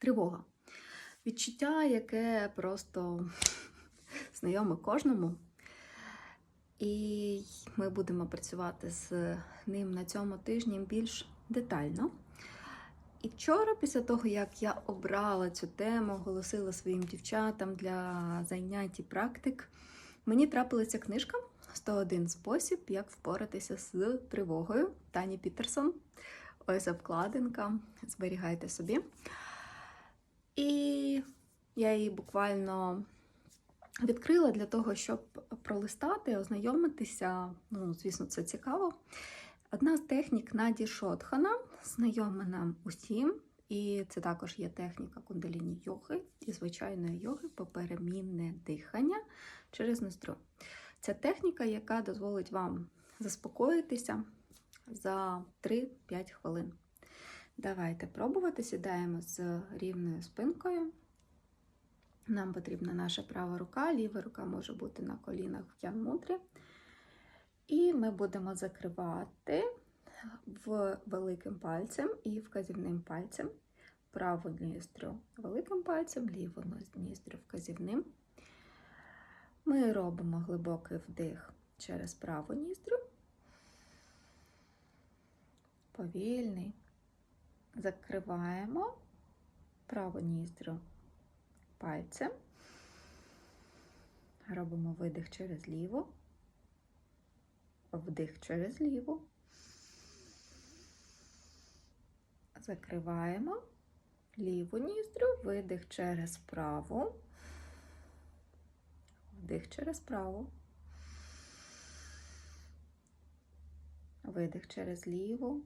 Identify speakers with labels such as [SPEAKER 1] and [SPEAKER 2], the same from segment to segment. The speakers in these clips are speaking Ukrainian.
[SPEAKER 1] Тривога. Відчуття, яке просто знайоме кожному. І ми будемо працювати з ним на цьому тижні більш детально. І вчора, після того, як я обрала цю тему, оголосила своїм дівчатам для занять і практик, мені трапилася книжка 101 спосіб, як впоратися з тривогою Тані Пітерсон. Ось обкладинка. Зберігайте собі. І я її буквально відкрила для того, щоб пролистати, ознайомитися. Ну, звісно, це цікаво. Одна з технік Наді Шотхана, знайома нам усім, і це також є техніка кундаліні йоги і звичайної йоги поперемінне дихання через ноздрю. Це техніка, яка дозволить вам заспокоїтися за 3-5 хвилин. Давайте пробувати. Сідаємо з рівною спинкою. Нам потрібна наша права рука, ліва рука може бути на колінах в янмудрі. І ми будемо закривати в великим пальцем і вказівним пальцем праву ніздрю великим пальцем, ліву ніздрю вказівним. Ми робимо глибокий вдих через праву ніздрю, повільний. Закриваємо праву ніздрю пальцем, робимо видих через ліву, вдих через ліву, закриваємо ліву ніздрю, видих через праву, вдих через праву, видих через ліву.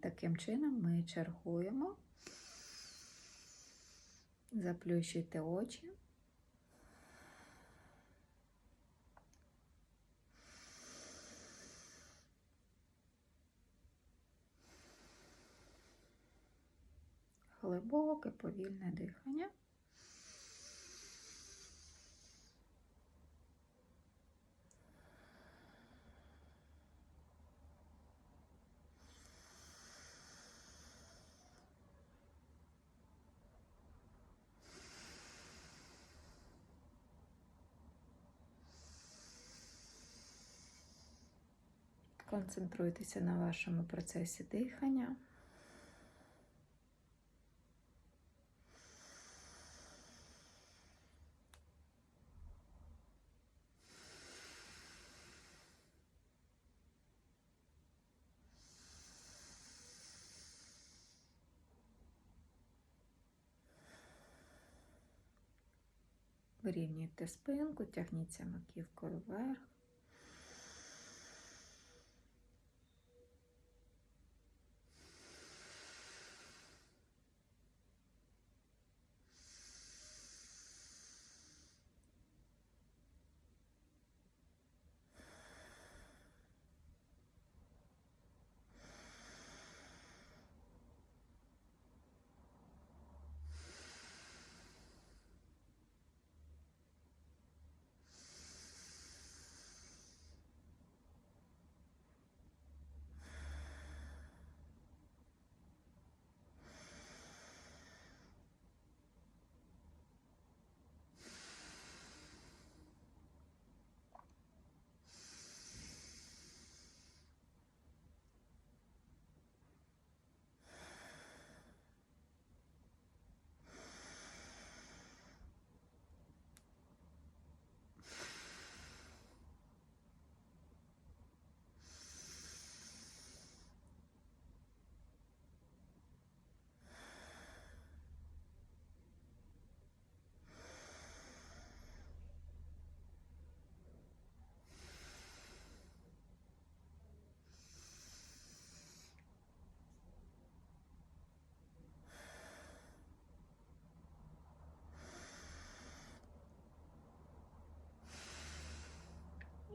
[SPEAKER 1] Таким чином ми чергуємо. Заплющуйте очі. Глибоке повільне дихання. Концентруйтеся на вашому процесі дихання. Вирівнюйте спинку, тягніться маківкою вверх.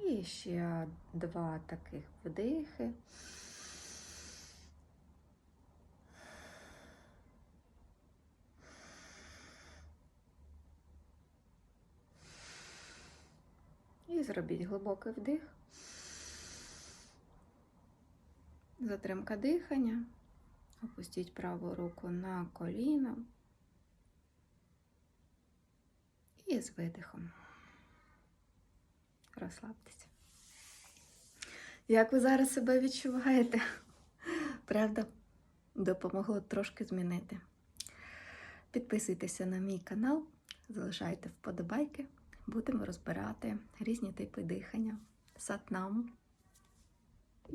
[SPEAKER 1] І ще два таких вдихи. І зробіть глибокий вдих. Затримка дихання. Опустіть праву руку на коліно. І з видихом. Розслабтеся. Як ви зараз себе відчуваєте? Правда? Допомогло трошки змінити. Підписуйтеся на мій канал, залишайте вподобайки. Будемо розбирати різні типи дихання. Сатнам.